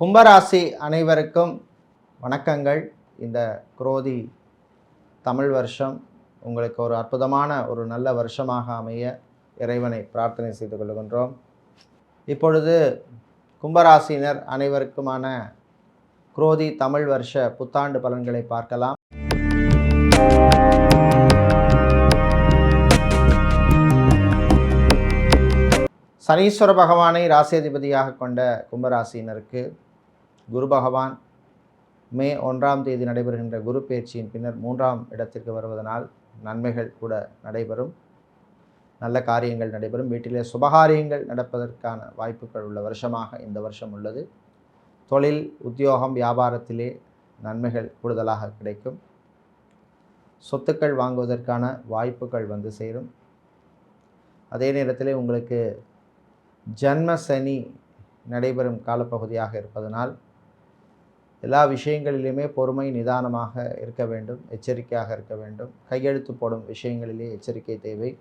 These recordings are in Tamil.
கும்பராசி அனைவருக்கும் வணக்கங்கள். இந்த குரோதி தமிழ் வருஷம் உங்களுக்கு ஒரு அற்புதமான ஒரு நல்ல வருஷமாக அமைய இறைவனை பிரார்த்தனை செய்து கொள்கின்றோம். இப்பொழுது கும்பராசினர் அனைவருக்குமான குரோதி தமிழ் வருஷ புத்தாண்டு பலன்களை பார்க்கலாம். சனீஸ்வர பகவானை ராசியதிபதியாக கொண்ட கும்பராசினருக்கு குரு பகவான் மே ஒன்றாம் தேதி நடைபெறுகின்ற குரு பயிற்சியின் பின்னர் மூன்றாம் இடத்திற்கு வருவதனால் நன்மைகள் கூட நடைபெறும். நல்ல காரியங்கள் நடைபெறும். வீட்டிலே சுபகாரியங்கள் நடப்பதற்கான வாய்ப்புகள் உள்ள வருஷமாக இந்த வருஷம் உள்ளது. தொழில் உத்தியோகம் வியாபாரத்திலே நன்மைகள் கூடுதலாக கிடைக்கும். சொத்துக்கள் வாங்குவதற்கான வாய்ப்புகள் வந்து சேரும். அதே நேரத்தில் உங்களுக்கு ஜன்ம சனி நடைபெறும் காலப்பகுதியாக இருப்பதனால் எல்லா விஷயங்களிலுமே பொறுமை நிதானமாக இருக்க வேண்டும் எச்சரிக்கையாக இருக்க வேண்டும். கையெழுத்து போடும் விஷயங்களிலே எச்சரிக்கை தேவை.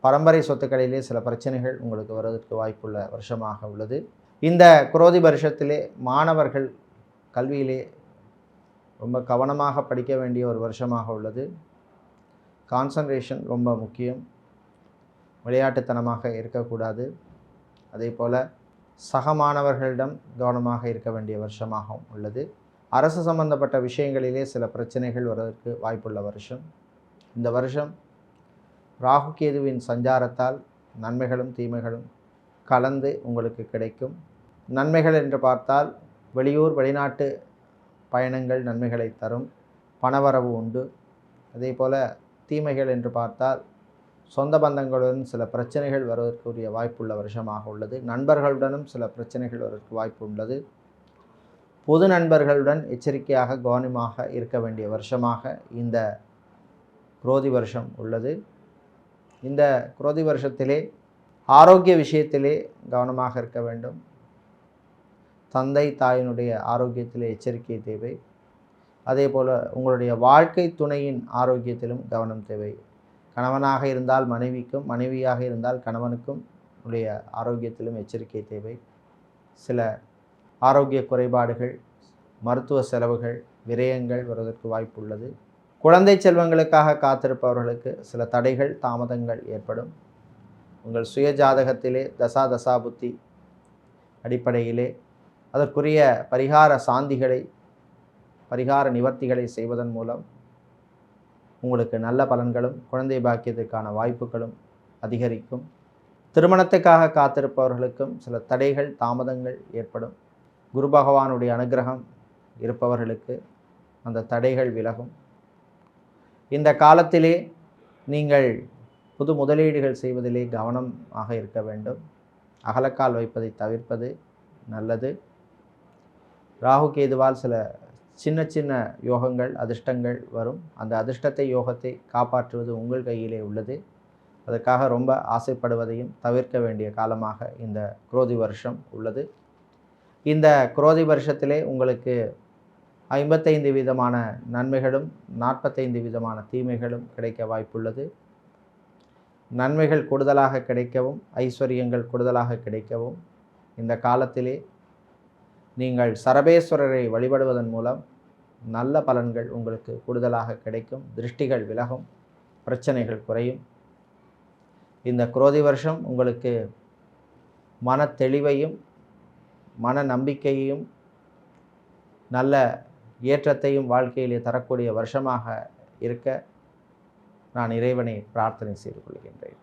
பரம்பரை சொத்துக்களிலே சில பிரச்சனைகள் உங்களுக்கு வருவதற்கு வாய்ப்புள்ள வருஷமாக உள்ளது. இந்த குரோதி வருஷத்திலே மாணவர்கள் கல்வியிலே ரொம்ப கவனமாக படிக்க வேண்டிய ஒரு வருஷமாக உள்ளது. கான்சன்ட்ரேஷன் ரொம்ப முக்கியம். விளையாட்டுத்தனமாக இருக்கக்கூடாது. அதே போல் சக மாணவர்களிடம் கவனமாக இருக்க வேண்டிய வருஷமாகவும் உள்ளது. அரசு சம்பந்தப்பட்ட விஷயங்களிலே சில பிரச்சனைகள் வருவதற்கு வாய்ப்புள்ள வருஷம். இந்த வருஷம் ராகு கேதுவின் சஞ்சாரத்தால் நன்மைகளும் தீமைகளும் கலந்து உங்களுக்கு கிடைக்கும். நன்மைகள் என்று பார்த்தால் வெளியூர் வெளிநாட்டு பயணங்கள் நன்மைகளை தரும். பணவரவு உண்டு. அதே போல் தீமைகள் என்று பார்த்தால் சொந்த பந்தங்களுடன் சில பிரச்சனைகள் வருவதற்குரிய வாய்ப்புள்ள வருஷமாக உள்ளது. நண்பர்களுடனும் சில பிரச்சனைகள் வருவதற்கு வாய்ப்பு உள்ளது. பொது நண்பர்களுடன் எச்சரிக்கையாக கவனமாக இருக்க வேண்டிய வருஷமாக இந்த குரோதி வருஷம் உள்ளது. இந்த குரோதி வருஷத்திலே ஆரோக்கிய விஷயத்திலே கவனமாக இருக்க வேண்டும். தந்தை தாயினுடைய ஆரோக்கியத்திலே எச்சரிக்கை தேவை. அதே போல் உங்களுடைய வாழ்க்கை துணையின் ஆரோக்கியத்திலும் கவனம் தேவை. கணவனாக இருந்தால் மனைவிக்கும் மனைவியாக இருந்தால் கணவனுக்கும் உடைய ஆரோக்கியத்திலும் எச்சரிக்கை தேவை. சில ஆரோக்கிய குறைபாடுகள் மருத்துவ செலவுகள் விரயங்கள் வருவதற்கு வாய்ப்பு உள்ளது குழந்தை செல்வங்களுக்காக காத்திருப்பவர்களுக்கு சில தடைகள் தாமதங்கள் ஏற்படும். உங்கள் சுய ஜாதகத்திலே தசா தசா புத்தி அடிப்படையிலே அதற்குரிய பரிகார சாந்திகளை பரிகார நிவர்த்திகளை செய்வதன் மூலம் உங்களுக்கு நல்ல பலன்களும் குழந்தை பாக்கியத்திற்கான வாய்ப்புகளும் அதிகரிக்கும். திருமணத்துக்காக காத்திருப்பவர்களுக்கும் சில தடைகள் தாமதங்கள் ஏற்படும். குரு பகவானுடைய அனுகிரகம் இருப்பவர்களுக்கு அந்த தடைகள் விலகும். இந்த காலத்திலே நீங்கள் புது முதலீடுகள் செய்வதிலே கவனமாக இருக்க வேண்டும். அகலக்கால் வைப்பதை தவிர்ப்பது நல்லது. ராகு கேதுவால் சில சின்ன சின்ன யோகங்கள் அதிர்ஷ்டங்கள் வரும். அந்த அதிர்ஷ்டத்தை யோகத்தை காப்பாற்றுவது உங்கள் கையிலே உள்ளது. அதற்காக ரொம்ப ஆசைப்படுவதையும் தவிர்க்க வேண்டிய காலமாக இந்த குரோதி வருஷம் உள்ளது. இந்த குரோதி வருஷத்திலே உங்களுக்கு ஐம்பத்தைந்து விதமான நன்மைகளும் நாற்பத்தைந்து விதமான தீமைகளும் கிடைக்க வாய்ப்புள்ளது. நன்மைகள் கூடுதலாக கிடைக்கவும் ஐஸ்வர்யங்கள் கூடுதலாக கிடைக்கவும் இந்த காலத்திலே நீங்கள் சரபேஸ்வரரை வழிபடுவதன் மூலம் நல்ல பலன்கள் உங்களுக்கு கூடுதலாக கிடைக்கும். திருஷ்டிகள் விலகும். பிரச்சனைகள் குறையும். இந்த குரோதி வருஷம் உங்களுக்கு மன தெளிவையும் மன நம்பிக்கையையும் நல்ல ஏற்றத்தையும் வாழ்க்கையிலே தரக்கூடிய வருஷமாக இருக்க நான் இறைவனை பிரார்த்தனை செய்து கொள்கின்றேன்.